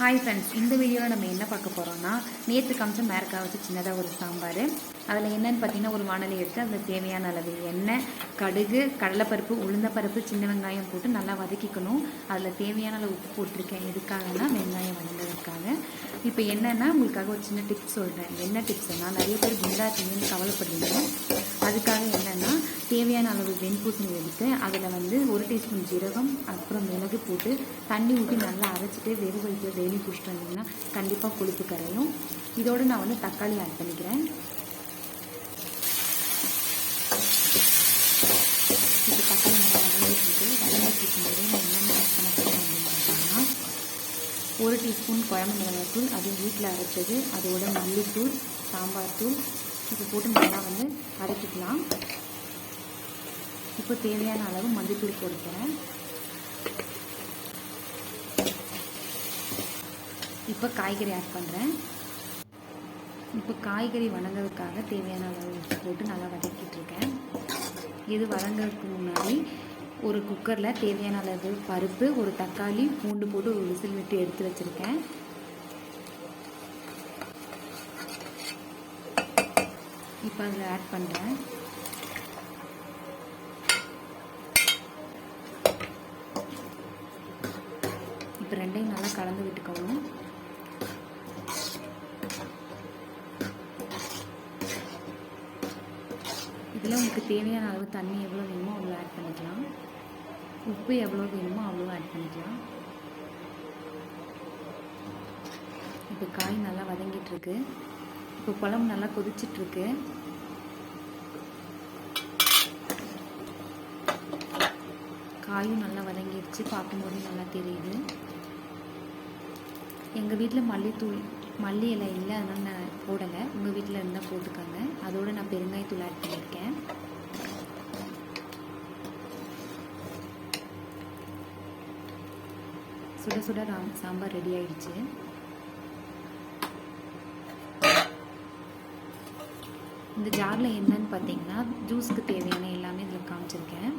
Hi friends இந்த வீடியோவில் நம்ம என்ன பார்க்க போகிறோம்னா நேற்று காமிச்ச மேரக்காய் வச்சு சின்னதாக ஒரு சாம்பார். அதில் என்னென்னு பார்த்தீங்கன்னா ஒரு வானொலி எடுத்து அதில் தேவையான அளவு எண்ணெய் கடுகு கடலைப்பருப்பு உளுந்தப்பருப்பு சின்ன வெங்காயம் போட்டு நல்லா வதக்கிக்கணும். அதில் தேவையான அளவு உப்பு போட்டிருக்கேன். எதுக்காகனா வெங்காயம் வதங்கிறதுக்காக. இப்போ என்னென்னா உங்களுக்காக ஒரு சின்ன டிப்ஸ் சொல்கிறேன் என்ன டிப்ஸ்னால் நிறைய பேர் குண்டா இருக்கீங்கன்னு கவலைப்படுறீங்க. அதுக்காக என்னென்னா தேவையான அளவு வெண்பூசணி எடுத்து அதில் வந்து ஒரு டீஸ்பூன் ஜீரகம் அப்புறம் மிளகு போட்டு தண்ணி ஊற்றி நல்லா அரைச்சிட்டு வெறும் வயிற்று டெய்லி குடிச்சிட்டு வந்தீங்கன்னா கண்டிப்பாக கொழுப்பு கரையும். இதோடு நான் வந்து தக்காளி ஆட் பண்ணிக்கிறேன். இப்போ தக்காளி நல்லா வதங்கிட்டு வதங்கிட்டு இருக்கும்போது நான் என்னென்ன ஆட் பண்ண போகிறேன் அப்படின்னு பார்த்தீங்கன்னா ஒரு டீஸ்பூன் குழம்பு மிளகாய்த்தூள் அது வீட்டில் அரைச்சது. அதோட மல்லித்தூள் சாம்பார் தூள் இப்போ போட்டு நல்லா வந்து அரைச்சிக்கலாம் இப்போ தேவையான அளவு மல்லித்தூள் போட்டுக்கிறேன். இப்போ காய்கறி ஆட் பண்ணுறேன் இப்போ காய்கறி வணங்குறதுக்காக தேவையான அளவு உப்பு போட்டு நல்லா வதக்கிட்டு இருக்கேன். இது வதங்கிறதுக்கு முன்னாடி ஒரு குக்கரில் தேவையான அளவு பருப்பு ஒரு தக்காளி பூண்டு போட்டு ஒரு விசில் விட்டு எடுத்து வச்சுருக்கேன். இப்போ அதில் ஆட் பண்ணுறேன் இப்போ ரெண்டையும் நல்லா கலந்து விட்டுக்கணும் இதில் உங்களுக்கு தேவையான அளவு தண்ணி எவ்வளோ வேணுமோ அவ்வளோ ஆட் பண்ணிக்கலாம். உப்பு எவ்வளோ வேணுமோ அவ்வளோ ஆட் பண்ணிக்கலாம். இப்போ காய் நல்லா வதங்கிட்டுருக்கு இப்போ குழம்பு நல்லா கொதிச்சிட்ருக்கு காயும் நல்லா வதங்கிடுச்சு பார்க்கும்போது நல்லா தெரியுது. எங்கள் வீட்டில் மல்லித்தூள் மல்லி இலை இல்லை அதனால் நான் போடலை. உங்கள் வீட்டில் இருந்தால் போட்டுக்கோங்க. அதோடு நான் பெருங்காயத்தூள் ஆட் பண்ணியிருக்கேன் சுட சுட ராம் சாம்பார் ரெடி ஆயிடுச்சு. இந்த ஜாரில் என்னன்னு பார்த்தீங்கன்னா ஜூஸ்க்கு தேவையான எல்லாமே இதில் காமிச்சிருக்கேன்.